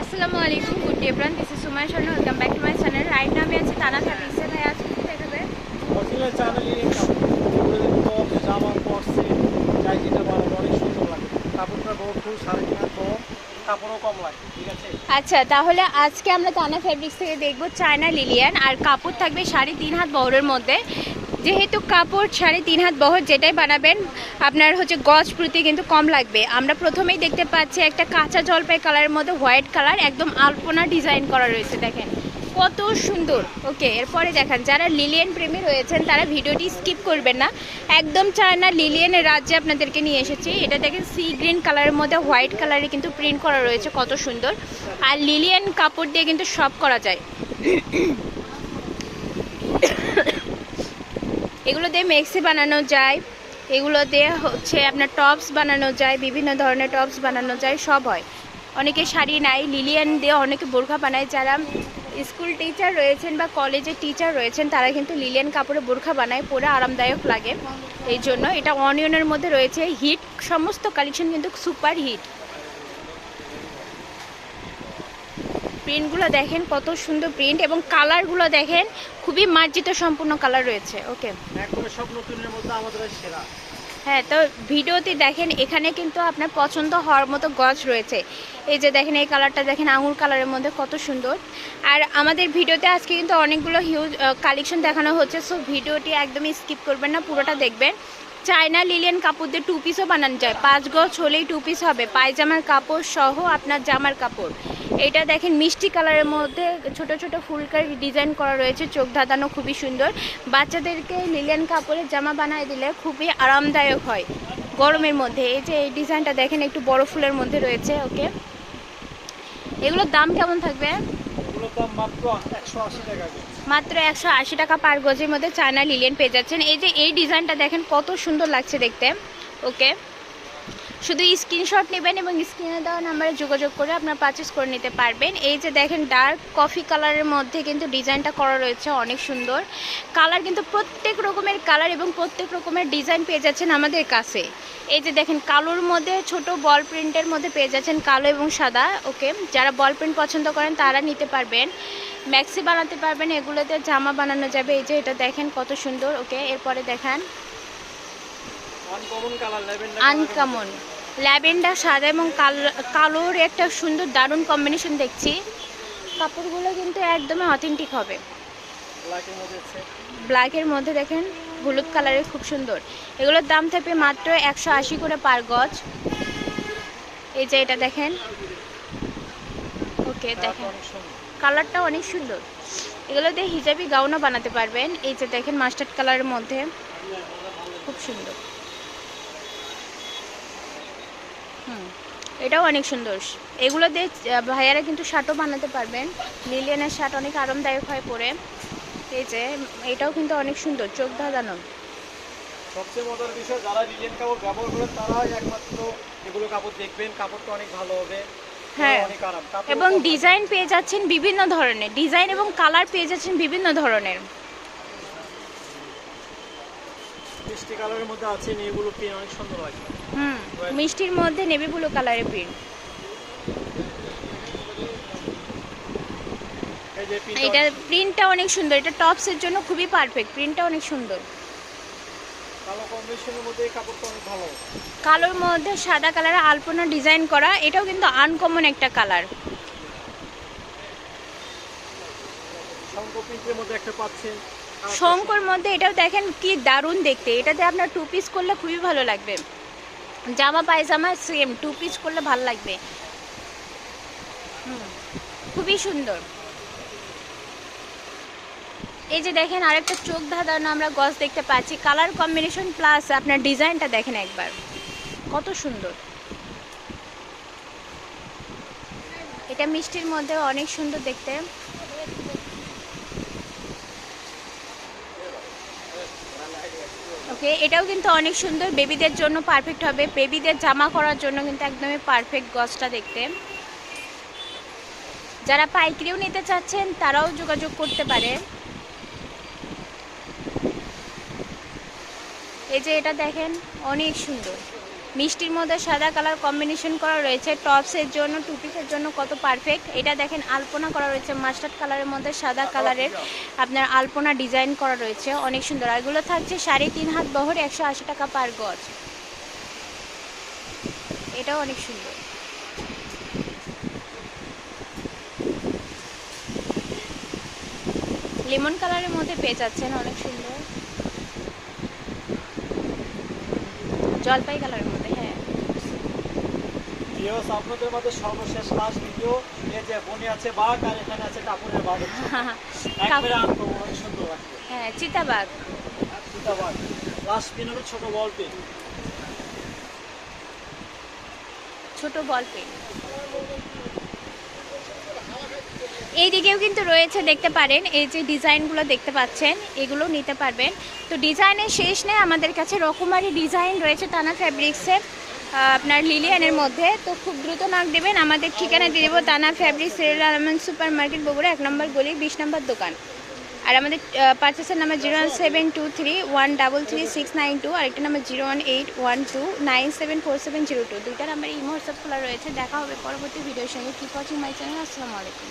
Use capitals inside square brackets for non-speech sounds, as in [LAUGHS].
আসসালামু আলাইকুম good day bran this is Sumai Sharma welcome back to my channel right now আমি আছি তানা ফ্যাব্রিক্সে ভাই আজকে কি দেখাবে অরিজিনাল ইনকাম টপ জামা পড়ছে চাই যেটা বানাবো অনেক সুন্দর লাগে। কাপড়টা বড় ফুল সাড়ে তিন হাত কাপড়ও কম লাগে ঠিক আছে? আচ্ছা তাহলে আজকে আমরা তানা ফ্যাব্রিক্স থেকে দেখব চায়না লিলিয়ান আর কাপড় থাকবে সাড়ে তিন হাত বহরের মধ্যে। যেহেতু কাপড় সাড়ে তিন হাত বহর যেটাই বানাবেন, আপনার হচ্ছে গজ প্রতি কিন্তু কম লাগবে। আমরা প্রথমেই দেখতে পাচ্ছি একটা কাঁচা জলপাই কালারের মধ্যে হোয়াইট কালার একদম আলপনা ডিজাইন করা রয়েছে, দেখেন। কত সুন্দর। ওকে এরপরে দেখেন, যারা লিলিয়ান প্রেমী রয়েছেন, তারা ভিডিওটি স্কিপ করবেন না। একদম চায় না লিলিয়ানের রাজ্যে আপনাদেরকে নিয়ে এসেছি। এটা দেখেন সি গ্রিন কালারের মধ্যে হোয়াইট কালারে কিন্তু প্রিন্ট করা রয়েছে, কত সুন্দর। আর লিলিয়ান কাপড় দিয়ে কিন্তু সব করা যায়। এগুলো দিয়ে মেক্সি বানানো যায়। এগুলো দিয়ে হচ্ছে আপনার টপস বানানো যায়, বিভিন্ন ধরনের টপস বানানো যায়, সব হয়। অনেকে শাড়ি নাই, লিলিয়ান দিয়ে অনেকে বোরখা বানায়। যারা স্কুল টিচার রয়েছেন বা কলেজের টিচার রয়েছেন, তারা কিন্তু লিলিয়ান কাপড়ে বোরখা বানায়, পরে আরামদায়ক লাগে। এই জন্য এটা অনিয়নের মধ্যে রয়েছে। হিট সমস্ত কালেকশন কিন্তু সুপার হিট প্রিন্টগুলো দেখেন কত সুন্দর প্রিন্ট এবং কালারগুলো দেখেন খুবই মার্জিত সম্পূর্ণ কালার রয়েছে ওকে সব নতুনের মধ্যে আমাদের সেরা। হ্যাঁ তো ভিডিওতে দেখেন এখানে কিন্তু আপনার পছন্দ হওয়ার মতো গজ রয়েছে। এই যে দেখেন এই কালারটা দেখেন আঙুর কালারের মধ্যে কত সুন্দর। আর আমাদের ভিডিওতে আজকে কিন্তু অনেকগুলো হিউজ কালেকশন দেখানো হচ্ছে সো ভিডিওটি একদমই স্কিপ করবেন না পুরোটা দেখবেন। চায়না লিলিয়ান কাপড় দিয়ে টু পিসও বানানো যায়। পাঁচ গজ হলেই টু পিস হবে। পায়জামার কাপড় সহ আপনার জামার কাপড়। এটা দেখেন মিষ্টি কালারের মধ্যে ছোট ছোট ফুলকার ডিজাইন করা রয়েছে। চোখ ধাঁধানো খুবই সুন্দর। বাচ্চাদেরকে লিলিয়ান কাপড়ের জামা বানায় দিলে খুবই আরামদায়ক হয় গরমের মধ্যে। এই যে এই ডিজাইনটা দেখেন, একটু বড় ফুলের মধ্যে রয়েছে, ওকে। এগুলোর দাম কেমন থাকবে। মাত্র একশো আশি টাকা পার গজের মধ্যে চায়না লিলিয়ান পেয়ে যাচ্ছেন। এই যে এই ডিজাইনটা দেখেন, কত সুন্দর লাগছে দেখতে। ওকে। শুধু স্ক্রিনশট নেবেন এবং স্ক্রিনে দেওয়া নাম্বারে যোগাযোগ করে আপনার পারচেস করে নিতে পারবেন। এই যে দেখেন ডার্ক কফি কালারের মধ্যে কিন্তু ডিজাইনটা করা রয়েছে অনেক সুন্দর। কালার কিন্তু প্রত্যেক রকমের কালার এবং প্রত্যেক রকমের ডিজাইন পেয়ে যাচ্ছেন আমাদের কাছে। এই যে দেখেন কালোর মধ্যে ছোট বল প্রিন্টের মধ্যে পেয়ে যাচ্ছেন কালো এবং সাদা ওকে যারা বল প্রিন্ট পছন্দ করেন তারা নিতে পারবেন। ম্যাক্সি বানাতে পারবেন এগুলোতে জামা বানানো যাবে। এই যে এটা দেখেন কত সুন্দর ওকে এরপরে দেখান। আনকমন ল্যাভেন্ডার, সাদা এবং কাল- কালোর একটা সুন্দর দারুণ কম্বিনেশন দেখছি। কাপড়গুলো কিন্তু একদমই অথেন্টিক হবে। ব্ল্যাকের মধ্যে দেখেন, হলুদ কালারের খুব সুন্দর। এগুলোর দাম থাকবে মাত্র একশো আশি করে পার গজ। এই যে এটা দেখেন। ওকে দেখেন। কালারটা অনেক সুন্দর। এগুলো দিয়ে হিজাবি গাউনও বানাতে পারবেন। এই যে দেখেন মাস্টার্ড কালারের মধ্যে। খুব সুন্দর। হুম এটাও অনেক সুন্দর। এগুলো দিয়ে ভাইয়ারা কিন্তু শার্টও বানাতে পারবেন। লিলিয়ানের শার্ট অনেক আরামদায়ক হয় পরে। এই যে এটাও কিন্তু অনেক সুন্দর চোখ ধাঁধানো। সবচেয়ে মজার বিষয় যারা লিলিয়ান কাপড় ব্যবহার করেন তারাই একমাত্র এগুলো কাপড় দেখবেন। কাপড়টা অনেক ভালো হবে হ্যাঁ। এবং ডিজাইন পেয়ে যাচ্ছেন বিভিন্ন ধরনের। ডিজাইন এবং কালার পেয়ে যাচ্ছেন বিভিন্ন ধরনের। মিষ্টি কালারের মধ্যে আছে এগুলো পেয়ে অনেক সুন্দর লাগে। হুম মিষ্টির মধ্যে নেভি ব্লু কালারের প্রিন্ট এটা প্রিন্টটা অনেক সুন্দর এটা টপসের জন্য খুবই পারফেক্ট প্রিন্টটা অনেক সুন্দর। কালোর মধ্যে সাদা কালারে আলপনা ডিজাইন করা এটাও কিন্তু আনকমন একটা কালার। শঙ্খ প্রিন্টের মধ্যে একটা পাচ্ছেন। শঙ্কর মধ্যে এটাও দেখেন কি দারুণ দেখতে। এটাতে আপনার টু পিস করলে খুবই ভালো লাগবে। জামা, পায়জামা সেম টু পিস করলে ভালো লাগবে। খুবই সুন্দর। এই যে দেখেন আরেকটা চোখ ধাঁধানো আমরা গজ দেখতে পাচ্ছি। কালার কম্বিনেশন প্লাস আপনার ডিজাইনটা দেখেন একবার। কত সুন্দর। এটা মিষ্টির মধ্যে অনেক সুন্দর দেখতে। ওকে এটাও কিন্তু অনেক সুন্দর। বেবিদের জন্য পারফেক্ট হবে। বেবিদের জামা করার জন্য কিন্তু একদমই পারফেক্ট গছটা দেখতে। যারা পাইকারিও নিতে চাচ্ছেন, তারাও যোগাযোগ করতে পারে। এই যে এটা দেখেন, অনেক সুন্দর। মিষ্টির মধ্যে সাদা কালার কম্বিনেশন করা রয়েছে। টপসের জন্য টু পিসের জন্য কত পারফেক্ট এটা দেখেন, আলপনা করা রয়েছে। মাস্টার্ড কালারের মধ্যে সাদা কালারের আপনার আলপনা ডিজাইন করা রয়েছে। অনেক সুন্দর। আর এগুলো থাকছে সাড়ে তিন হাত বহর একশো আশি টাকা পার গজ। এটাও অনেক সুন্দর। লেমন কালারের মধ্যে পেয়ে যাচ্ছেন, অনেক সুন্দর। জলপাই কালারের মধ্যে। ভিউস আপনাদের মধ্যে সর্বশেষ লাস্ট ভিডিও এই যে বনি আছে বাঘ আর এখানে আছে কাপড়ের বাঘ। [LAUGHS] একবারে আনকো অনেক সুন্দর লাগবে হ্যাঁ চিতাবাগ দুটা বাঘ লাস্ট পিন হলো ছোট বল পিন ছোট বল পেন এই দিকেও কিন্তু রয়েছে দেখতে পারেন। এই যে ডিজাইনগুলো দেখতে পাচ্ছেন এগুলো নিতে পারবেন। তো ডিজাইনের শেষ নেই আমাদের কাছে রকমারি ডিজাইন রয়েছে টানা ফ্যাব্রিক্সের আপনার লিলিয়ানের মধ্যে, তো খুব দ্রুত নাক দেবেন। আমাদের ঠিকানা দিয়ে দেবো Tana fabric fabrics almond supermarket Bogura, এক নম্বর গলি, বিশ নম্বর দোকান। আর আমাদের পার্চেসের number zero one seven two three one double three six nine two আরেকটা number zero one eight one two nine seven four seven zero two দুইটা নাম্বার ইমো হোয়াটসঅ্যাপ খোলা রয়েছে। দেখা হবে পরবর্তী ভিডিওর সঙ্গে। কি ওয়াচিং মাই চ্যানেল আসসালামু আলাইকুম।